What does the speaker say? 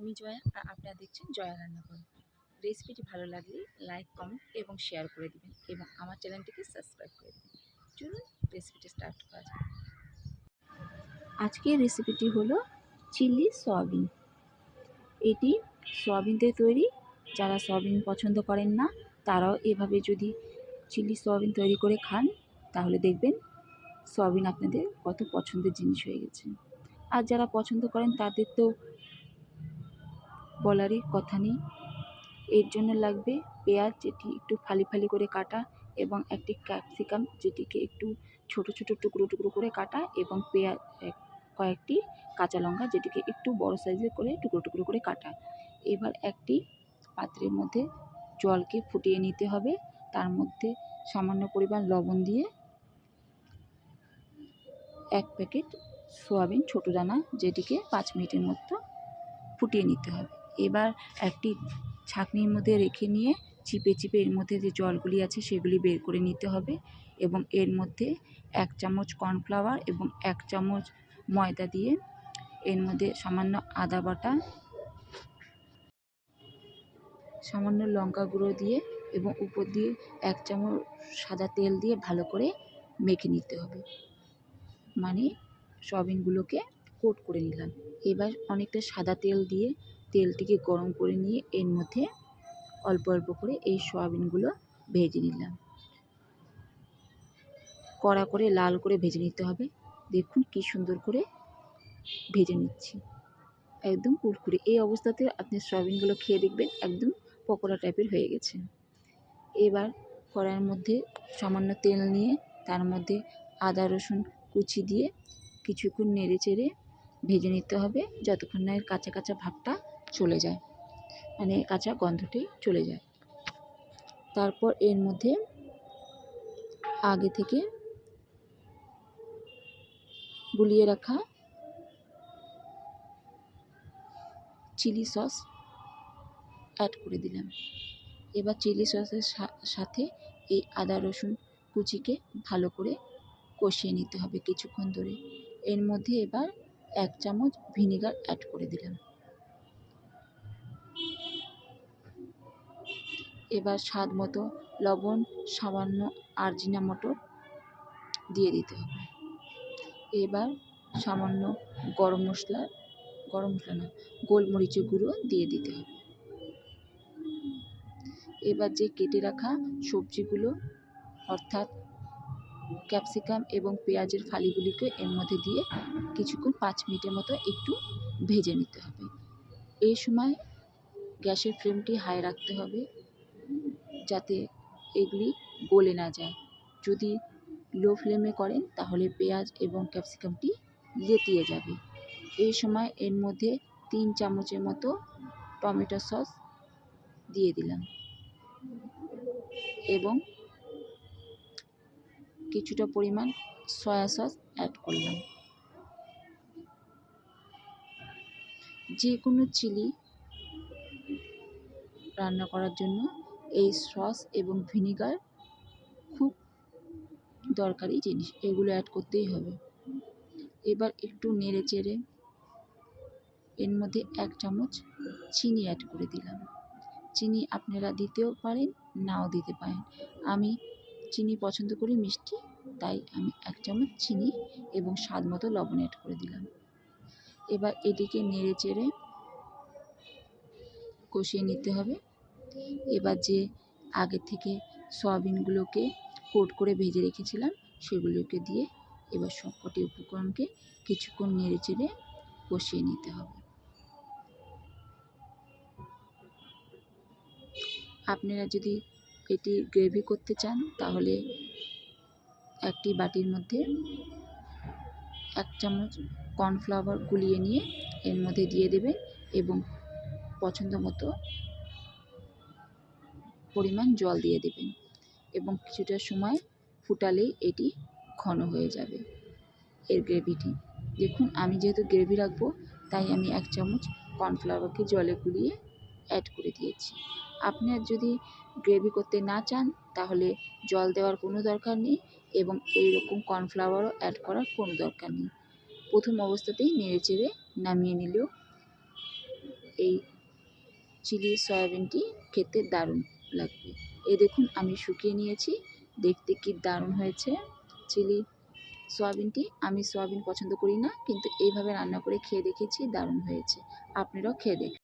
আমি জয়া আর আপনারা দেখছেন জয়া রান্নাঘর। রেসিপিটি ভালো লাগলে লাইক কমেন্ট এবং শেয়ার করে দিবেন এবং আমার চ্যানেলটিকে সাবস্ক্রাইব করে দেবেন। চলুন রেসিপিটি স্টার্ট করা যাক। আজকের রেসিপিটি হলো চিলি সয়াবিন এটি সয়াবিন দিয়ে তৈরি। যারা সয়াবিন পছন্দ করেন না, তারাও এভাবে যদি চিলি সয়াবিন তৈরি করে খান, তাহলে দেখবেন সয়াবিন আপনাদের কত পছন্দের জিনিস হয়ে গেছে। আর যারা পছন্দ করেন, তাদের তো বলারই কথা নেই। এর জন্য লাগবে পেঁয়াজ যেটি একটু ফালি ফালি করে কাটা এবং একটি ক্যাপসিকাম যেটিকে একটু ছোট ছোট টুকরো টুকরো করে কাটা এবং পেঁয়াজ কয়েকটি কাঁচা লঙ্কা যেটিকে একটু বড় সাইজের করে টুকরো টুকরো করে কাটা। এবার একটি পাত্রের মধ্যে জলকে ফুটিয়ে নিতে হবে। তার মধ্যে সামান্য পরিমাণ লবণ দিয়ে এক প্যাকেট সোয়াবিন ছোটো দানা যেটিকে পাঁচ মিনিটের মতো ফুটিয়ে নিতে হবে। এবার একটি ছাঁকনির মধ্যে রেখে নিয়ে চিপে চিপে এর মধ্যে যে জলগুলি আছে সেগুলি বের করে নিতে হবে এবং এর মধ্যে এক চামচ কর্নফ্লাওয়ার এবং এক চামচ ময়দা দিয়ে এর মধ্যে সামান্য আদা বাটা, সামান্য লঙ্কা গুঁড়ো দিয়ে এবং উপর দিয়ে এক চামচ সাদা তেল দিয়ে ভালো করে মেখে নিতে হবে। মানে সয়াবিনগুলোকে কোট করে নিলাম। এবার অনেকটা সাদা তেল দিয়ে তেলটিকে গরম করে নিয়ে এর মধ্যে অল্প অল্প করে এই সয়াবিনগুলো ভেজে নিলাম। কড়া করে লাল করে ভেজে নিতে হবে। দেখুন কি সুন্দর করে ভেজে নিচ্ছি। একদম কুরকুরে। এই অবস্থাতে আপনি সয়াবিনগুলো খেয়ে দেখবেন একদম পকোড়া টাইপের হয়ে গেছে। এবার কড়াইয়ের মধ্যে সামান্য তেল নিয়ে তার মধ্যে আদা, রসুন কুচি দিয়ে কিছুক্ষণ নেড়ে চেড়ে ভেজে নিতে হবে। যতক্ষণ না এর কাঁচা কাঁচা ভাবটা চলে যায়। মানে কাঁচা গন্ধটি চলে যায়। তারপর এর মধ্যে আগে থেকে গুলিয়ে রাখা চিলি সস অ্যাড করে দিলাম। এবার চিলি সসের সাথে এই আদা, রসুন কুচিকে ভালো করে কষিয়ে নিতে হবে কিছুক্ষণ ধরে। এর মধ্যে এবার এক চামচ ভিনিগার অ্যাড করে দিলাম। এবার স্বাদ মতো লবণ, সামান্য আরজিনা মটর দিয়ে দিতে হবে। এবার সামান্য গরম মশলা গরম মশলা না, গোলমরিচের গুঁড়ো দিয়ে দিতে হবে। এবার যে কেটে রাখা সবজিগুলো, অর্থাৎ ক্যাপসিকাম এবং পেঁয়াজের ফালিগুলিকে এর মধ্যে দিয়ে কিছুক্ষণ পাঁচ মিনিটের মতো একটু ভেজে নিতে হবে। এই সময় গ্যাসের ফ্লেমটি হাই রাখতে হবে। যাতে এগুলি গলে না যায়। যদি লো ফ্লেমে করেন, তাহলে পেঁয়াজ এবং ক্যাপসিকামটি লেতিয়ে যাবে। এই সময় এর মধ্যে তিন চামচের মতো টমেটো সস দিয়ে দিলাম। এবং কিছুটা পরিমাণ সয়া সস অ্যাড করলাম। যে কোনো চিলি রান্না করার জন্য এই সস এবং ভিনিগার খুব দরকারি জিনিস, এগুলো অ্যাড করতেই হবে। এবার একটু নেড়ে চেড়ে এর মধ্যে এক চামচ চিনি অ্যাড করে দিলাম। চিনি আপনারা দিতেও পারেন, নাও দিতে পারেন। আমি চিনি পছন্দ করি মিষ্টি, তাই আমি এক চামচ চিনি এবং স্বাদ মতো লবণ অ্যাড করে দিলাম। এবার এটিকে নেড়ে চেড়ে কষিয়ে নিতে হবে। এবার যে আগে থেকে সয়াবিনগুলোকে কোট করে ভেজে রেখেছিলাম, সেগুলোকে দিয়ে এবার সবকটি উপকরণকে কিছুক্ষণ নেড়ে চেড়ে কষিয়ে নিতে হবে। আপনারা যদি এটি গ্রেভি করতে চান, তাহলে একটি বাটির মধ্যে এক চামচ কর্নফ্লাওয়ার গুলিয়ে নিয়ে এর মধ্যে দিয়ে দেবেন এবং পছন্দ মতো পরিমাণ জল দিয়ে দেবেন এবং কিছুটা সময় ফুটালেই এটি ঘন হয়ে যাবে এর গ্রেভিটি। দেখুন, আমি যেহেতু গ্রেভি রাখব, তাই আমি এক চামচ কর্নফ্লাওয়ারকে জলে গুলিয়ে অ্যাড করে দিয়েছি। আপনার যদি গ্রেভি করতে না চান, তাহলে জল দেওয়ার কোনো দরকার নেই এবং এইরকম কর্নফ্লাওয়ারও অ্যাড করার কোনো দরকার নেই। প্রথম অবস্থাতেই নেড়ে চেড়ে নামিয়ে নিলেও এই চিলি সয়াবিনটি খেতে দারুণ। লাগবে। এ দেখুন, আমি শুকিয়ে নিয়েছি। দেখতে কি দারুণ হয়েছে। চিলি সয়াবিনটি আমি সয়াবিন পছন্দ করি না, কিন্তু এইভাবে রান্না করে খেয়ে দেখেছি দারুণ হয়েছে। আপনারাও খেয়ে দেখুন।